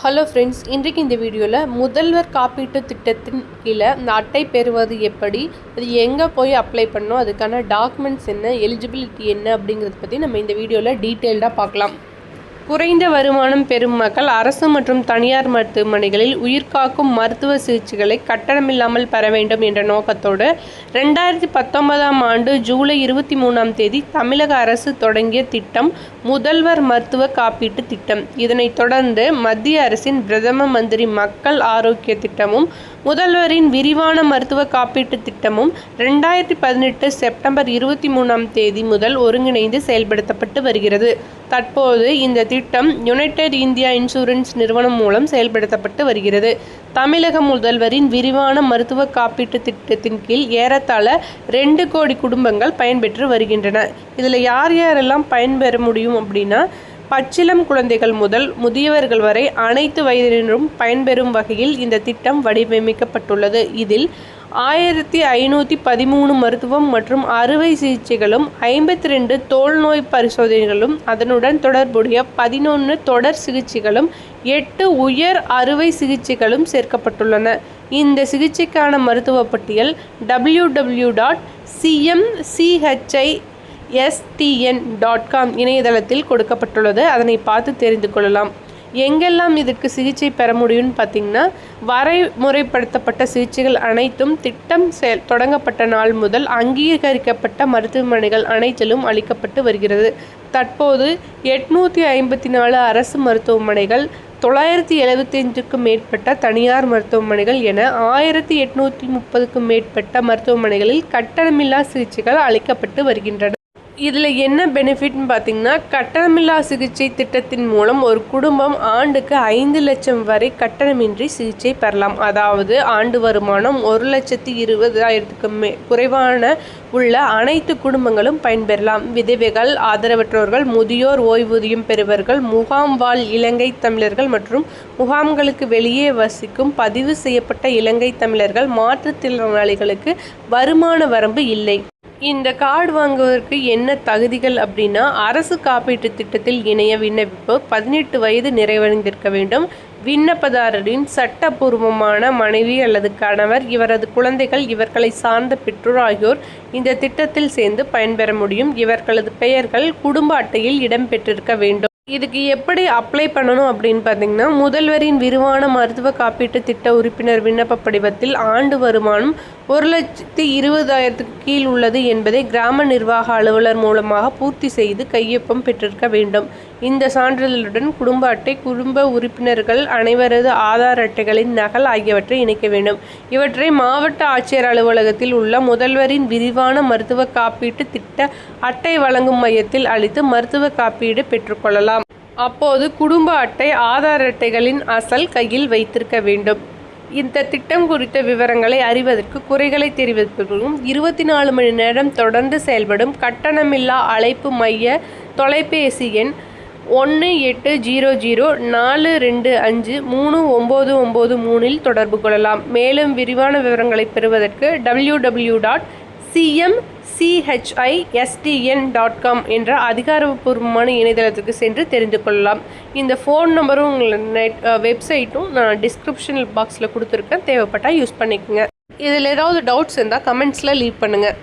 Hello friends இன்றைக்கு இந்த வீடியோவில் முதல்வர் காப்பீட்டு திட்டத்தின் கீழே இந்த அட்டை பெறுவது எப்படி அது எங்கே போய் அப்ளை பண்ணோம் அதுக்கான டாக்குமெண்ட்ஸ் என்ன எலிஜிபிலிட்டி என்ன அப்படிங்கிறத பற்றி நம்ம இந்த வீடியோவில் டீட்டெயில்டாக பார்க்கலாம். குறைந்த வருமானம் பெறும் மக்கள் அரசு மற்றும் தனியார் மருத்துவமனைகளில் உயிர்காக்கும் மருத்துவ சிகிச்சைகளை கட்டணமில்லாமல் பெற வேண்டும் என்ற நோக்கத்தோடு ரெண்டாயிரத்தி பத்தொன்பதாம் ஆண்டு ஜூலை இருபத்தி மூணாம் தேதி தமிழக அரசு தொடங்கிய திட்டம் முதல்வர் மருத்துவ காப்பீட்டு திட்டம். இதனைத் தொடர்ந்து மத்திய அரசின் பிரதம மந்திரி மக்கள் ஆரோக்கிய திட்டமும் முதல்வரின் விரிவான மருத்துவ காப்பீட்டு திட்டமும் ரெண்டாயிரத்தி பதினெட்டு செப்டம்பர் இருபத்தி மூணாம் தேதி முதல் ஒருங்கிணைந்து செயல்படுத்தப்பட்டு வருகிறது. தற்போது இந்த திட்டம் யுனைடெட் இந்தியா இன்சூரன்ஸ் நிறுவனம் மூலம் செயல்படுத்தப்பட்டு வருகிறது. தமிழக முதல்வரின் விரிவான மருத்துவ காப்பீட்டு திட்டத்தின் கீழ் ஏறத்தாழ ரெண்டு கோடி குடும்பங்கள் பயன்பெற்று வருகின்றன. இதில் யார் யாரெல்லாம் பயன்பெற முடியும் அப்படின்னா பச்சிளம் குழந்தைகள் முதல் முதியவர்கள் வரை அனைத்து வயதினரும் பயன்பெறும் வகையில் இந்த திட்டம் வடிவமைக்கப்பட்டுள்ளது. இதில் ஆயிரத்தி ஐநூற்றி பதிமூணு மருத்துவம் மற்றும் அறுவை சிகிச்சைகளும் ஐம்பத்தி ரெண்டு தோல் நோய் பரிசோதனைகளும் அதனுடன் தொடர்புடைய பதினொன்று தொடர் சிகிச்சைகளும் எட்டு உயர் அறுவை சிகிச்சைகளும் சேர்க்கப்பட்டுள்ளன. இந்த சிகிச்சைக்கான மருத்துவ பட்டியல் W W dot CMCHI STN dot com இணையதளத்தில் கொடுக்கப்பட்டுள்ளது. அதனை பார்த்து தெரிந்து கொள்ளலாம். எங்கெல்லாம் இதற்கு சிகிச்சை பெற முடியும்னு பார்த்தீங்கன்னா வரைமுறைப்படுத்தப்பட்ட சிகிச்சைகள் அனைத்தும் திட்டம் செயல் தொடங்கப்பட்ட நாள் முதல் அங்கீகரிக்கப்பட்ட மருத்துவமனைகள் அனைத்திலும் அளிக்கப்பட்டு வருகிறது. தற்போது எட்நூற்றி ஐம்பத்தி நாலு அரசு மருத்துவமனைகள் தொள்ளாயிரத்தி எழுபத்தஞ்சுக்கும் மேற்பட்ட தனியார் மருத்துவமனைகள் என ஆயிரத்தி எட்நூற்றி முப்பதுக்கும் மேற்பட்ட மருத்துவமனைகளில் கட்டணமில்லா சிகிச்சைகள் அளிக்கப்பட்டு வருகின்றன. இதில் என்ன பெனிஃபிட்னு பார்த்தீங்கன்னா கட்டணமில்லா சிகிச்சை திட்டத்தின் மூலம் ஒரு குடும்பம் ஆண்டுக்கு ஐந்து லட்சம் வரை கட்டணமின்றி சிகிச்சை பெறலாம். அதாவது ஆண்டு வருமானம் ஒரு லட்சத்தி இருபதாயிரத்துக்கு மே குறைவான உள்ள அனைத்து குடும்பங்களும் பயன்பெறலாம். விதவைகள் ஆதரவற்றோர்கள் முதியோர் ஓய்வூதியம் பெறுவர்கள் முகாம் வாழ் இலங்கை தமிழர்கள் மற்றும் முகாம்களுக்கு வெளியே வசிக்கும் பதிவு செய்யப்பட்ட இலங்கை தமிழர்கள் மாற்றுத்திறனாளிகளுக்கு வருமான வரம்பு இல்லை. இந்த கார்டு வாங்குவதற்கு என்ன தகுதிகள் அப்படின்னா அரசு காப்பீட்டு திட்டத்தில் இணைய விண்ணப்பிப்பு பதினெட்டு வயது நிறைவடைந்திருக்க வேண்டும். விண்ணப்பதாரரின் சட்டப்பூர்வமான மனைவி அல்லது கணவர் இவரது குழந்தைகள் இவர்களை சார்ந்த பெற்றோர் ஆகியோர் இந்த திட்டத்தில் சேர்ந்து பயன்பெற முடியும். இவர்களது பெயர்கள் குடும்ப அட்டையில் இடம்பெற்றிருக்க வேண்டும். இதுக்கு எப்படி அப்ளை பண்ணணும் அப்படின்னு பார்த்தீங்கன்னா முதல்வரின் விரிவான மருத்துவ காப்பீட்டு திட்ட உறுப்பினர் விண்ணப்ப படிவத்தில் ஆண்டு வருமானம் ஒரு லட்சத்தி இருபதாயிரத்துக்கு கீழ் உள்ளது என்பதை கிராம நிர்வாக அலுவலர் மூலமாக பூர்த்தி செய்து கையொப்பம் பெற்றிருக்க வேண்டும். இந்த சான்றிதழுடன் குடும்ப அட்டை குடும்ப உறுப்பினர்கள் அனைவரது ஆதார் அட்டைகளின் நகல் ஆகியவற்றை இணைக்க வேண்டும். இவற்றை மாவட்ட ஆட்சியர் அலுவலகத்தில் உள்ள முதல்வரின் விரிவான மருத்துவ காப்பீட்டு திட்ட அட்டை வழங்கும் மையத்தில் அளித்து மருத்துவ காப்பீடு பெற்றுக்கொள்ளலாம் அப்போது குடும்ப அட்டை ஆதார் அட்டைகளின் அசல் கையில் வைத்திருக்க வேண்டும். இந்த திட்டம் குறித்த விவரங்களை அறிவதற்கு குறைகளை தெரிவிப்பதற்கும் இருபத்தி நாலு மணி நேரம் தொடர்ந்து செயல்படும் கட்டணமில்லா அழைப்பு மைய தொலைபேசி எண் ஒன்று எட்டு ஜீரோ ஜீரோ நாலு ரெண்டு அஞ்சு மூணு ஒம்பது ஒம்பது மூணில் தொடர்பு கொள்ளலாம். மேலும் விரிவான விவரங்களை பெறுவதற்கு W W dot CM CHISTN dot com என்ற அதிகாரப்பூர்வமான இணையதளத்துக்கு சென்று தெரிந்து கொள்ளலாம். இந்த ஃபோன் நம்பரும் உங்களை நெட் வெப்சைட்டும் நான் டிஸ்கிரிப்ஷன் பாக்ஸில் கொடுத்துருக்கேன். தேவைப்பட்டால் யூஸ் பண்ணிக்கோங்க. இதில் ஏதாவது டவுட்ஸ் இருந்தால் கமெண்ட்ஸில் லீவ் பண்ணுங்கள்